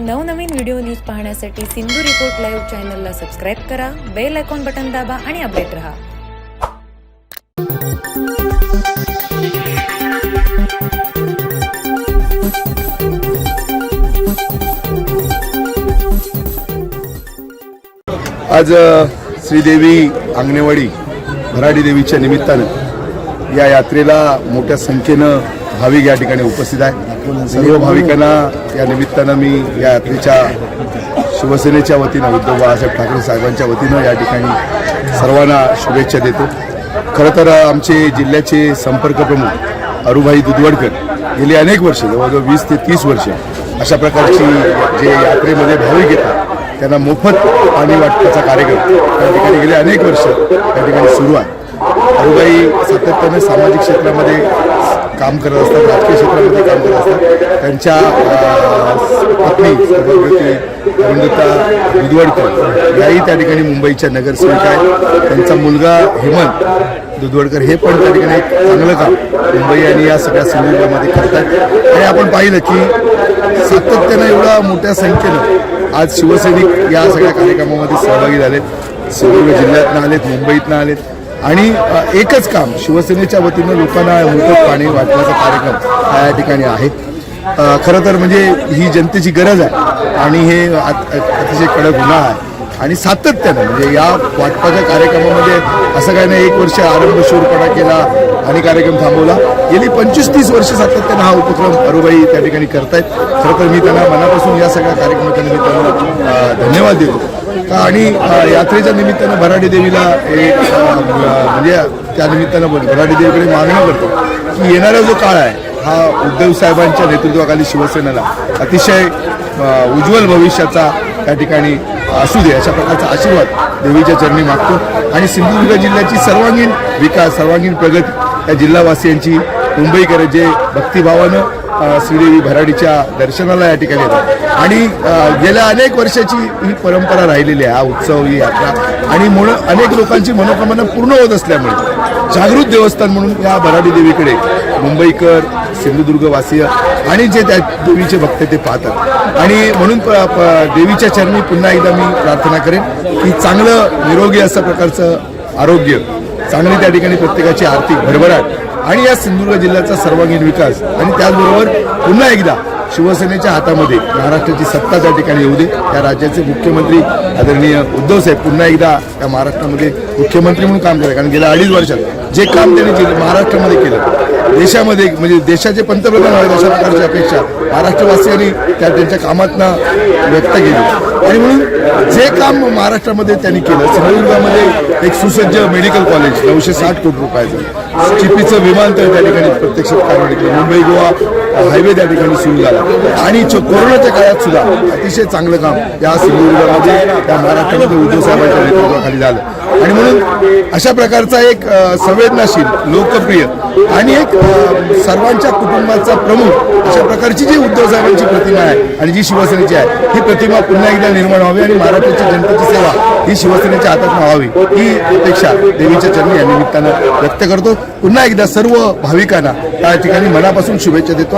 नवनवीन video news पाहण्यासाठी Sindhu report live चॅनलला सबस्क्राईब करा बेल आयकॉन बटन दाबा आणि अपडेट रहा. आज श्रीदेवी अंगणेवाडी भराडी देवीच्या निमित्तानं या यात्रेला मोठ्या संख्येनं भाविक या ठिकाणी उपस्थित आहे सर्व भाविकांना या निमित्तानं मी या यात्रेच्या शिवसेनेच्या वतीनं उद्धव बाळासाहेब ठाकरे साहेबांच्या वतीनं या ठिकाणी सर्वांना शुभेच्छा देतो. खरं तर आमचे जिल्ह्याचे संपर्क प्रमुख अरुभाई दुधवडकर गेली अनेक वर्ष जवळजवळ वीस ते तीस वर्ष अशा प्रकारची जे यात्रेमध्ये भाविक येतात त्यांना मोफत पाणी वाटपाचा कार्यक्रम त्या ठिकाणी गेले अनेक वर्ष त्या ठिकाणी सुरू आहे. अरुबाई सातत्याने सामाजिक क्षेत्रामध्ये काम करत असतात राजकीय क्षेत्रामध्ये काम करत असतात. त्यांच्या पत्नी सभागृती अरुंधता दुधवडकर याही त्या ठिकाणी मुंबईच्या नगरसेविका आहेत. त्यांचा मुलगा हेमंत दुधवडकर हे पण त्या ठिकाणी एक चांगलं काम मुंबई आणि या सगळ्या सिंधुदुर्गामध्ये करतात आणि आपण पाहिलं की सातत्यानं एवढ्या मोठ्या संख्येनं आज शिवसैनिक या सगळ्या कार्यक्रमामध्ये सहभागी झालेत. सिंधुदुर्ग जिल्ह्यातनं आलेत मुंबईतनं आलेत. आणि एकच काम शिवसेनेच्या वतीनं लोकांना मोफत पाणी वाटण्याचा कार्यक्रम या ठिकाणी आहे. खरं तर म्हणजे ही जनतेची गरज आहे आणि हे अतिशय कडक गुन्हा आहे. आणि सातत्यानं म्हणजे या वाटपाच्या कार्यक्रमामध्ये असं काही नाही एक वर्ष आरंभ शूरपणा केला आणि कार्यक्रम थांबवला. गेली पंचवीस तीस वर्ष सातत्यानं हा उपक्रम अरुबाई त्या ठिकाणी करतायत. खरं तर मी त्यांना मनापासून या सगळ्या कार्यक्रमाच्या निमित्तानं धन्यवाद देतो. आणि यात्रेच्या निमित्तानं भराडी देवीला एक म्हणजे त्या निमित्तानं बोल भराडी देवीकडे मागणं करतो की येणारा जो काळ आहे हा उद्धव साहेबांच्या नेतृत्वाखाली शिवसेनेला अतिशय उज्ज्वल भविष्याचा त्या ठिकाणी असू दे अशा प्रकारचा आशीर्वाद देवीच्या चरणी मागतो. आणि सिंधुदुर्ग जिल्ह्याची सर्वांगीण विकास सर्वांगीण प्रगती या जिल्हावासियांची मुंबईकर जे भक्तिभावानं श्रीदेवी भराडीच्या दर्शनाला या ठिकाणी येतात. आणि गेल्या अनेक वर्षाची ही परंपरा राहिलेली आहे हा उत्सव ही यात्रा. आणि म्हणून अनेक लोकांची मनोकामना पूर्ण होत असल्यामुळे जागृत देवस्थान म्हणून या भराडी देवीकडे मुंबईकर सिंधुदुर्गवासीय आणि जे त्या देवीचे भक्त ते पाहतात. आणि म्हणून प- देवीच्या चरणी पुन्हा एकदा मी प्रार्थना करेन की चांगलं निरोगी असं प्रकारचं आरोग्य चांगली त्या ठिकाणी प्रत्येकाची आर्थिक भरभराट आणि या सिंधुदुर्ग जिल्ह्याचा सर्वांगीण विकास. आणि त्याचबरोबर पुन्हा एकदा शिवसेनेच्या हातामध्ये महाराष्ट्राची सत्ता त्या ठिकाणी येऊ दे. त्या राज्याचे मुख्यमंत्री आदरणीय उद्धव साहेब पुन्हा एकदा या महाराष्ट्रामध्ये मुख्यमंत्री म्हणून काम केलं कारण गेल्या अडीच वर्षात जे काम त्यांनी महाराष्ट्रामध्ये केलं देशामध्ये म्हणजे देशाचे पंतप्रधान व्हावेत अशा प्रकारची अपेक्षा महाराष्ट्रवासियांनी त्या त्यांच्या कामातनं व्यक्त केली. आणि म्हणून जे काम महाराष्ट्रामध्ये त्यांनी केलं सिंधुदुर्गामध्ये एक सुसज्ज मेडिकल कॉलेज नऊशे साठ कोटी रुपयाचं. चिपीचं विमानतळ त्या ठिकाणी प्रत्यक्षात कारवाई केली. मुंबई गोवा हायवे त्या ठिकाणी सुरू झाला. आणि कोरोनाच्या काळात सुद्धा अतिशय चांगलं काम या सिंधुदुर्गामध्ये त्या महाराष्ट्रामध्ये उद्धव साहेबांच्या नेतृत्वाखाली झालं. आणि म्हणून अशा प्रकारचा एक संवेदनाशील लोकप्रिय आणि एक सर्वांच्या कुटुंबाचा प्रमुख अशा प्रकारची जी उद्धव साहेबांची प्रतिमा आहे आणि जी शिवसेनेची आहे ही प्रतिमा पुन्हा एकदा निर्माण व्हावी आणि महाराष्ट्राच्या जनतेची सेवा ही शिवसेनेच्या हातात व्हावी ही अपेक्षा देवीच्या चरणी या निमित्तानं व्यक्त करतो. पुन्हा एकदा सर्व भाविकांना त्या ठिकाणी मनापासून शुभेच्छा देतो